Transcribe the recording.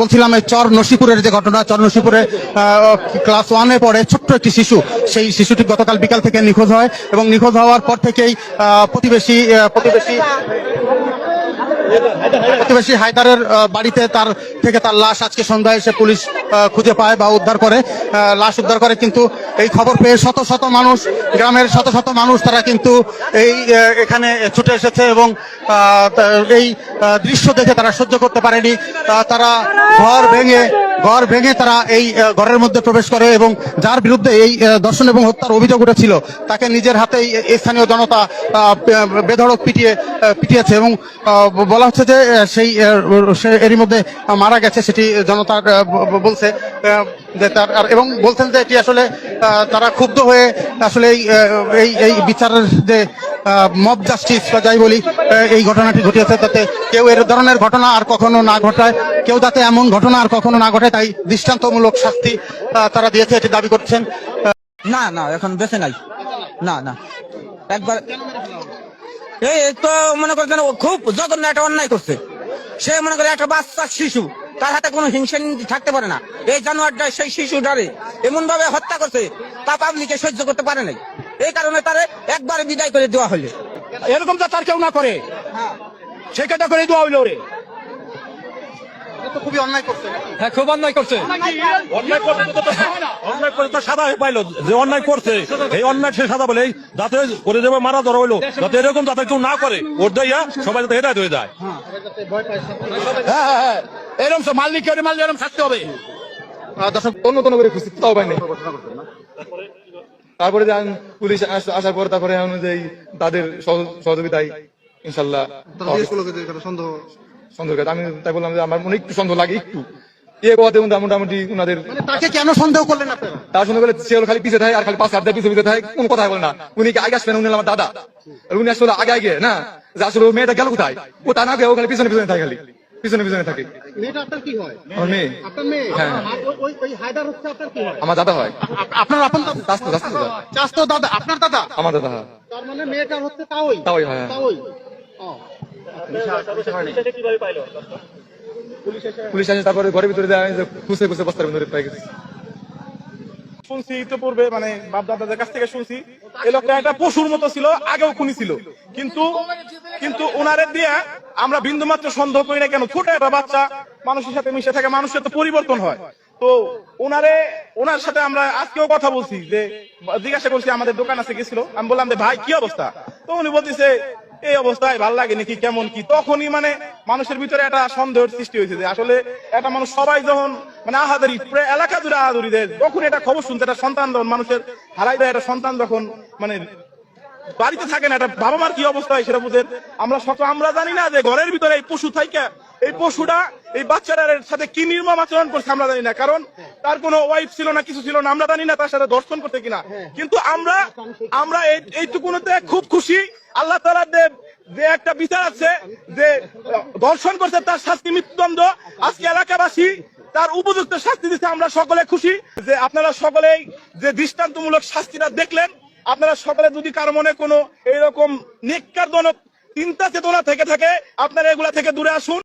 বলছিলাম, এই চর নসিপুরের যে ঘটনা, চর নসিপুরে ক্লাস ওয়ানে পড়ে ছোট্ট একটি শিশু। সেই শিশুটি গতকাল বিকাল থেকে নিখোঁজ হয় এবং নিখোঁজ হওয়ার পর থেকেই প্রতিবেশী প্রতিবেশী প্রতিবেশী হায়দারের বাড়িতে তার থেকে তার লাশ আজকে সন্ধ্যায় এসে পুলিশ খুঁজে পায় বা উদ্ধার করে লাশ উদ্ধার করে। কিন্তু এই খবর পেয়ে শত শত মানুষ, গ্রামের শত শত মানুষ তারা কিন্তু এই এখানে ছুটে এসেছে এবং এই দৃশ্য দেখে তারা সহ্য করতে পারেনি। তারা ঘর ভেঙে ঘর ভেঙে তারা এই ঘরের মধ্যে প্রবেশ করে এবং যার বিরুদ্ধে এই দর্শন এবং হত্যার অভিযোগ উঠেছিল তাকে নিজের এই স্থানীয় জনতা বেধড়ক পিটিয়ে পিটিয়েছে এবং বলা হচ্ছে যে সেই এরই মধ্যে মারা গেছে সেটি জনতা আহ, ব- ব- বলছে যে তার এবং বলছেন যে এটি আসলে তারা ক্ষুব্ধ হয়ে আসলে এই এই বিচারের যে মব জাস্টিস বা যাই বলি এই ঘটনাটি ঘটিয়েছে তাতে কেউ এর ধরনের ঘটনা আর কখনো না ঘটায়, কেউ যাতে এমন ঘটনা আর কখনো না ঘটে তাই দৃষ্টান্তমূলক শাস্তি তারা দিয়েছে, এটি দাবি করছেন। না না, এখন বেঁচে নাই। না না। একবার এই তো মনে করছেন ও খুব জঘন্য একটা অন্যায় করছে। সে মনে করে একটা বাচ্চা শিশু, তার হাতে কোনো হিংসা থাকতে পারে না। এই জানোয়ারটা সেই শিশুটারে এমন ভাবে হত্যা করছে, তা পাবলিকে সহ্য করতে পারে নাই। এই কারণে তারে একবারে বিদায় করে দেওয়া হলো। এরকম তো তার কেউ না করে। সে কেটা করে দেওয়া হইল রে খুবই অন্যায় করছে হ্যাঁ খুব অন্যায় করছে। অন্যায় করছে তো তো- অন্যায় করে তো সাদা পাইলো যে অন্যায় করছে। এই অন্যায় সে সাদা বলে যাতে করে দেবে মারা ধরা হইল যাতে এরকম যাতে কেউ না করে ওর সবাই যাতে হেদায়ত হয়ে যায়। হ্যাঁ। হ্যাঁ হ্যাঁ এরকম সব মালিক কেউ মাল এরকম থাকতে হবে। দর্শক অন্য কোনো করে খুঁজছি তাও পাইনি তারপরে পুলিশ আসার পর তারপরে অনুযায়ী তাদের সহযোগিতায় ইনশাল্লাহ সন্দেহ সন্দেহ আমি তাই বললাম যে আমার মনে একটু সন্দেহ লাগে একটু। কথাতে মোটামুটি ওনাদের মানে তাকে কেন সন্দেহ করলেন আপনারা? তার সে খালি পিছিয়ে থাকে আর খালি পাঁচ হাত দিয়ে পিছিয়ে পিছিয়ে থাকে কোনো কথা বলে না। উনি আগে আসবেন? উনি আমার দাদা। উনি আসলে আগে আগে না? যে আসলে মেয়েটা গেল কোথায়? ও তা না গিয়ে ও খালি পিছনে পিছনে থাকে খালি। পিছনে পিছনে থাকে। মেয়েটা আপনার কি হয়? আমার মেয়ে। আপনার মেয়ে? হ্যাঁ। ওই- ওই ওই হায়দার হচ্ছে আপনার কি হয়? আমার দাদা হয়। আপনার আপন দাদা? দাদা। আপনার দাদা? আমার দাদা তার মানে মেয়েটা হচ্ছে তাওই? তাওই, হ্যাঁ। তাওই। পুলিশ আসে তারপরে ঘরের ভিতরে দেয় যে খুঁজে খুঁজে বস্তার ভিতরে পাই গেছে। শুনছি ইতিপূর্বে মানে বাপ দাদাদের কাছ থেকে শুনছি এই লোকটা একটা পশুর মতো ছিল আগেও খুনি ছিল। কিন্তু কিন্তু ওনারে দিয়ে আমরা বিন্দু মাত্র সন্দেহ করি না কেন? ছোট একটা বাচ্চা, মানুষের সাথে মিশে থাকে, মানুষের তো পরিবর্তন হয়। তো ওনারে ওনার সাথে আমরা আজকেও কথা বলছি যে, জিজ্ঞাসা করছি, আমাদের দোকান আছে গেছিল আমি বললাম যে, ভাই, কি অবস্থা? তো উনি বলতেছে, এই অবস্থায় ভালো লাগে নাকি কেমন কি? তখনই মানে মানুষের ভিতরে একটা সন্দেহের সৃষ্টি হয়েছে যে, আসলে একটা মানুষ সবাই যখন মানে আহাদারি প্রায় এলাকা জুড়ে আহাদারি দেয়, যখন এটা খবর শুনছে, একটা সন্তান যখন মানুষের হারাই দেয়, একটা সন্তান যখন মানে বাড়িতে থাকে না একটা বাবা মার কি অবস্থা সেটা বুঝেন? আমরা সত আমরা জানি না যে ঘরের ভিতরে এই পশু থাইকা, এই পশুটা এই বাচ্চাটার সাথে কি নির্মম আচরণ করছে আমরা জানি না, কারণ তার কোনো ওয়াইফ ছিল না, কিছু ছিল না, আমরা জানি না তার সাথে দর্শন করতে কিনা। কিন্তু আমরা আমরা এই, এইটুকুনতে খুব খুশি, আল্লাহ তালা দেব যে একটা বিচার আছে, যে দর্শন করছে তার শাস্তি মৃত্যুদণ্ড, আজকে এলাকাবাসী তার উপযুক্ত শাস্তি দিচ্ছে আমরা সকলে খুশি। যে আপনারা সকলেই যে দৃষ্টান্তমূলক শাস্তিটা দেখলেন আপনারা সকালে যদি কার মনে কোনো এইরকম নেককারজনক চিন্তা চেতনা থেকে থাকে, আপনারা এগুলা থেকে দূরে আসুন।